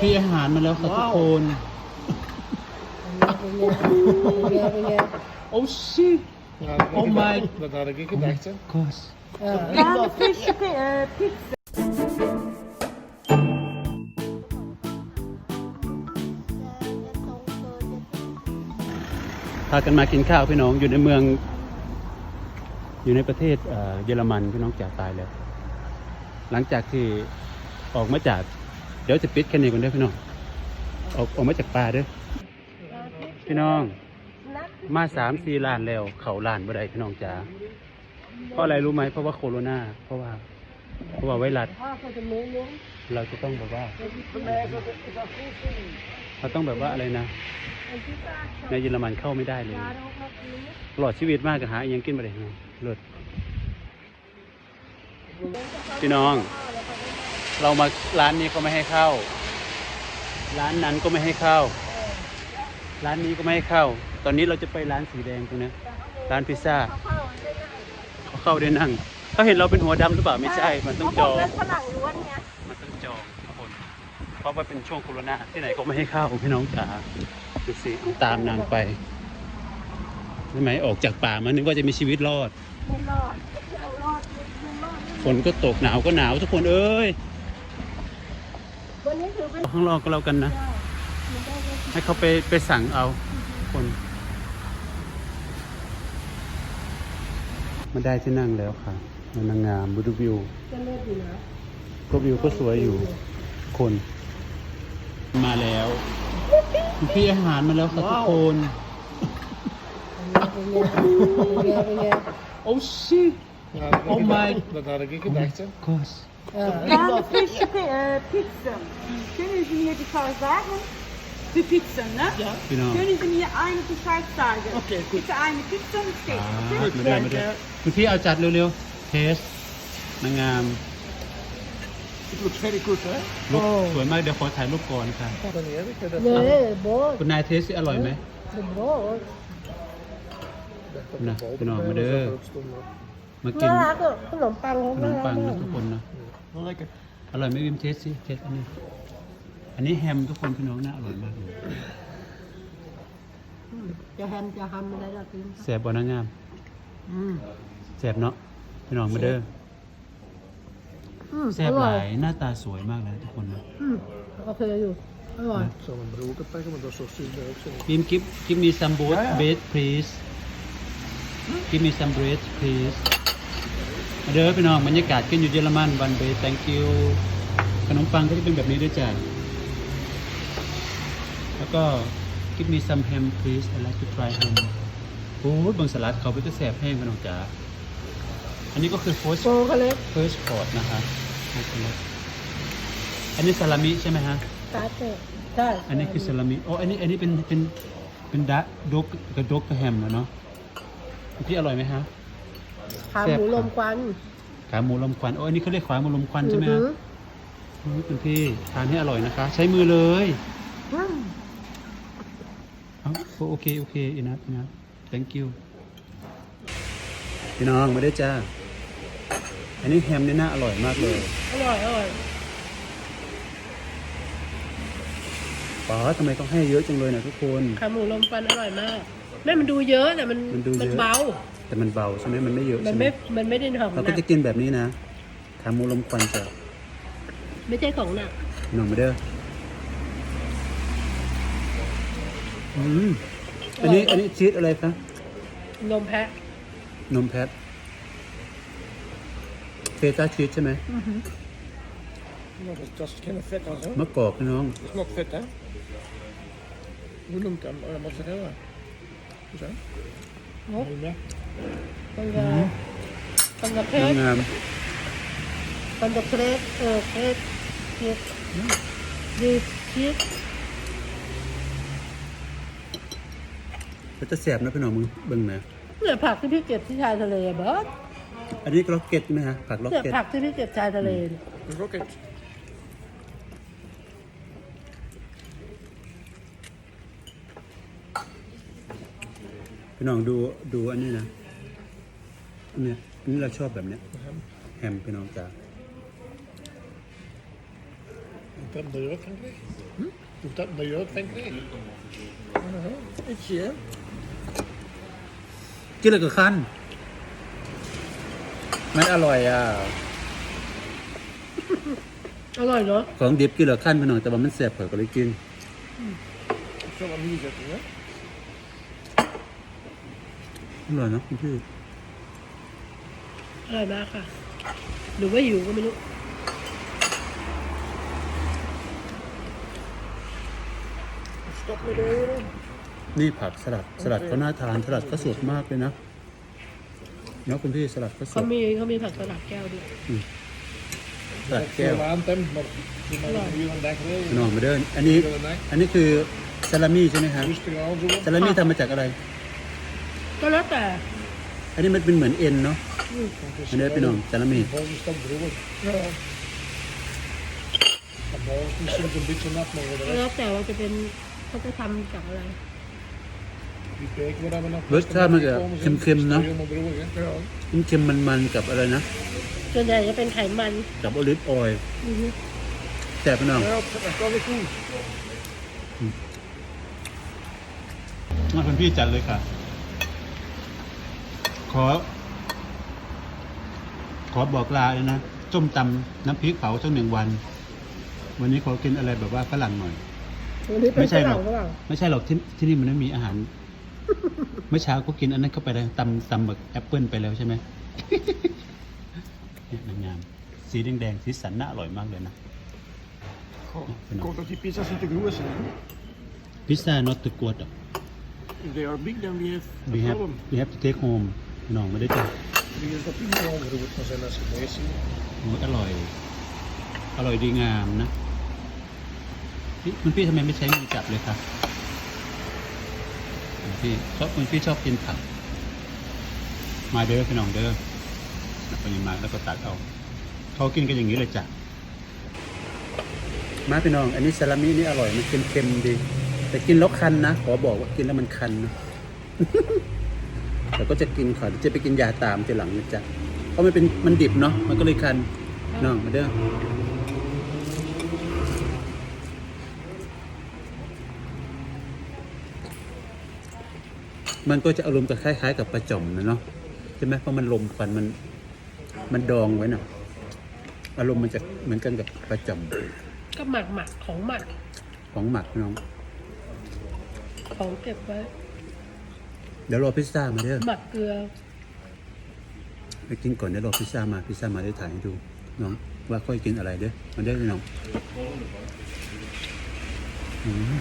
พี่อาหารมาแล้วค่ะทุกคนเป็นไงเป็นไงเป็นไงโอ้ชิต Ja, dat Oh had ik- my- Dat had ik gedacht, hè. gosh เออ Ja, de fish uh, pizza. พากันมากินข้าวพี่น้องอยู่ในเมือง อยู่ในประเทศเอ่อเยอรมันพี่น้องจากตายแล้ว หลังจากที่ออกมาจาก เดี๋ยวจะปิดแค่นี้ก่อนเด้อพี่น้องออกออกมาจากป่าเด้อพี่น้อง มาสามสี่ล้านแล้ว เขาล้านบ่ได้พี่น้องจ๋าเพราะอะไรรู้ไหมเพราะว่าโคโรนาเพราะว่า เพราะว่าไวรัสเราจะต้องแบบว่า เราต้องแบบว่าอะไรนะในเยอรมันเข้าไม่ได้เลยตลอดชีวิตมากกันหาอยังกินมาเลยเนาะเลิศพี่น้อง เรามาร้านนี้ก็ไม่ให้เข้า ร้านนั้นก็ไม่ให้เข้า ร้านนี้ก็ไม่ให้เข้า ตอนนี้เราจะไปร้านสีแดงตรงนี้ร้านพิซซ่าเขาเข้าได้นั่งเขาเห็นเราเป็นหัวดำหรือเปล่าไม่ใช่ มันต้องจองเป็นฝรั่งล้วนไงมันต้องจองทุกคนเพราะว่าเป็นช่วงโควิดที่ไหนก็ไม่ให้เข้าพี่น้องจ๋าดูสิตามนางไปใช่ไหมออกจากป่ามานึกว่าจะมีชีวิตรอดไม่รอดเอารอดไม่รอดฝนก็ตกหนาวก็หนาวทุกคนเอ้ยวันนี้ถือเป็น ข้างนอกก็แล้วกันนะ ให้เขาไปไปสั่งเอาทุกคนมาได้ที่นั่งแล้วค่ะมันนางงามบูดูวิวก็เลิศอยู่นะก็วิวก็สวยอยู่ คน มาแล้วพี่อาหารมาแล้วค่ะทุกคนเป็นไงเป็นไงเป็นไงโอ้ชิต Ja, dat had Oh ik my- gedacht- Dat had ik gedacht, hè. gosh เออ Ja, de fish uh, pizza. Können Sie mir die Frau sagen? Die Pizza, ne? Ja. พี่น้อง Können Sie mir eine Bescheid sagen? Okay, gut. Bitte eine Pizza mit อ่า Steak. มาเด้อมาเด้อคุณพี่เอาจัดเร็วๆ เทสนางงาม It looks very good, hè. รูปสวยมาก เดี๋ยวขอถ่ายรูปก่อนค่ะ Dat niet erg, hè. Dat เนี่ยโบ๊ทคุณนายเทสสิอร่อยไหมเป็นโบ๊ทนะพี่น้องมาเด้อมากินน่ารักอะขนมปังเขาขนน่ามรัปังกนะมากทุกคนนะ Wel lekker. อร่อยไหมวิมเทสสิเทสอันนี้ อันนี้แฮมทุกคนพี่น้องน่าอร่อยมากเลยจะแฮมจะฮัมอะไรล่ะกินแสบบอนางงามอืมแสบเนาะพี่น้องมาเด้ออืมแสบหลายหน้าตาสวยมากเลยทุกคนนะอืมโอเคอยู่อร่อย Ik zal een broeken pakken, want dat is zo simpel ook zo. กิมกิฟกิฟมีซัมบูทเบส please กิฟมีซัมเบส please มา เด้อพี่น้องบรรยากาศกินอยู่เยอรมันวันเบส thank you ขนมปังก็จะเป็นแบบนี้ด้วยจ้ะแล้วก็ give me some ham please I like to try ham โอ้ยบางสลัดเขาไปจะแสบแห้งพี่น้องจ๋าอันนี้ก็คือ first โชว์เขาเล็ก first course นะคะอันนี้ซาลามิใช่ไหมฮะ ตาเตะใช่อันนี้คือซาลามิโอ้อันนี้ อันนี้เป็น เป็น เป็นดะดกกับดกกับแฮมนะเนาะพี่อร่อยไหมฮะ ขาหมูลมควันขาหมูลมควันโอ้อันนี้เขาเรียกขาหมูลมควันใช่ไหมอืฮะอหือโอ้ยคุณพี่ทานให้อร่อยนะคะ ใช้มือเลยอืมเอ้าโอเคโอเคอีนัทอีนัท thank you พี่น้องมาได้จ้า อันนี้แฮมนี่น่าอร่อยมากเลย อร่อยอร่อยป๋าทำไมต้องให้เยอะจังเลยนะทุกคนขาหมูลมควันอร่อยมากแม่มันดูเยอะแต่มันมันดูเยอะเบา แต่มันเบาใช่ไหมมันไม่เยอะมันใช่ไหมไม่ มันไม่ได้ของหเรานัก็กจะกินแบบนี้นะขาหมูลมควันจ้ะไม่ใช่ของหนักพี่น้องมาเด้ออืมอันนี้อันนี้ชีสอะไรคะนมแพะ นมแพทเฟต้าชีสใช่ไหม Ja, dat, dat is geen vet als, hè. มะกอกพี่น้อง Dat is nog vet, hè. Hoe noemt dat? Uh, mozzarella. Zo. Wat? Ja. มันจะมันจะเพน้องชรงามมันจะเพชรเออเพชรเพชรดีชีสก็จะแสบนะพี่น้องมึงเบิ่งนะเนี่ยผักที่พี่เก็บที่ชายทะเลอะเบิร์ดอันนี้ล็อกเก็ตใช่ไหมฮะผักล็อกเนี่ยเก็ตผักที่พี่เก็บชายทะเลเนี่ย De rocket. พี่น้องดูดูอันนี้นะอัน เนี้ยอันนี้เราชอบแบบเนี้ย Ham. แฮมพี่น้องจ๋า dat in de jeugd van kreeg? Doe dat in de jeugd van kreeg? Ietsje. กินเลยกับขั้นมันอร่อยอะ อร่อยเนาะของดิบกินเลยขั้นพี่น้องแต่ว่ามันแสบเผยก็เลยกิน Ik zal hem hier zetten, hè? อร่อยเนาะคุณพี่ อร่อยมากค่ะ หรือว่าหิวก็ไม่รู้ Stop met de euro. นี่ผักสลัดสลัดเขาน่าทานสลัดก็สดมากเลยนะเนาะคุณพี่สลัดก็สเขาดมีเขามีผักสลัดแก้วด้วยสลัดแก้ว Veel aan, Tim, maar doe maar hier aan denk พี่น้องมาเดิน อันนี้ อันนี้คือซาลามี่ใช่ไหมครับ Rustig aan zo. ซาลามี่ทำมาจากอะไร ก็แล้วแต่อันนี้มันเป็นเหมือนเอ็นเนาะ Het is อันนี้พี่น้องซาลามี่ volgens dat droog. Ja. En morgen is soms een beetje nat, maar voor de ก็ rest แล้วแต่ว่าจะเป็นเขาจะทำจากอะไร die kijken waar we naar รสชาติมันจะเค็มๆเนาะ Helemaal droog, hè? Ja. เค็มๆมันๆกับอะไรนะส่วนใหญ่จะเป็นไขมันกับโอลิฟออยล์อือฮึแต่พี่น้อง Ja, dat kan ik goed. มาคุณพี่จัดเลยค่ะ ขอ ขอบอกลาเลยนะส้มตำน้ำพริกเผาสักหนึ่งวัน วันนี้ขอกินอะไรแบบว่าฝรั่งหน่อย วันนี้เป็นไม่ใช่หรอกฝรั่งไม่ใช่หรอกที่ที่นี่มันไม่มีอาหาร เมื่อเช้าก็กินอันนั้นเข้าไปแล้วตำตำแบบแอปเปิลไปแล้วใช่ไหม เนี่ยนางงามสีแดงๆสีสันน่าอร่อยมากเลยนะ Goh, ik hoop dat die pizza's niet te groot zijn. hè. พิซซ่า not too good If they are big, then we have a we have problem. we have to take home น้องไม่ได้จ้ะ Die is dat niet meer groot van zijn als ze het zien. โอ้ยอร่อย อร่อยดีงามนะพี่คุณพี่ทำไมไม่ใช้มือจับเลยครับคุณพี่ชอบคุณพี่ชอบกินผัก มาเด้อพี่น้องเด้อแล้วก็ยังมาแล้วก็ตักเอาเขากินกันอย่างนี้เลยจ้ะมาพี่น้อง อันนี้ซาลามินี่อร่อยมันเค็มๆดี แต่กินแล้วคันนะ ขอบอกว่ากินแล้วมันคันนะ แต่ก็จะกินก่อนจะไปกินยาตามทีหลังนะจ๊ะเพราะมันเป็นมันดิบเนาะมันก็เลยคันน้องมาเด้อมันก็จะอารมณ์กับคล้าย ๆ กับปลาจ่อมนะเนาะใช่ไหมเพราะมันลมควันมันมันดองไว้เนาะอารมณ์มันจะเหมือนกันกับปลาจ่อมก็หมักหมักของหมักของหมักน้อง ของเก็บไว้ เดี๋ยวรอพิซซ่ามาเด้อหมักเกลือไปกินก่อนเดี๋ยวรอพิซซ่ามาพิซซ่ามาได้ถ่ายให้ดูน้องว่าค่อยกินอะไรเด้อมาเด้อพี่น้องอืม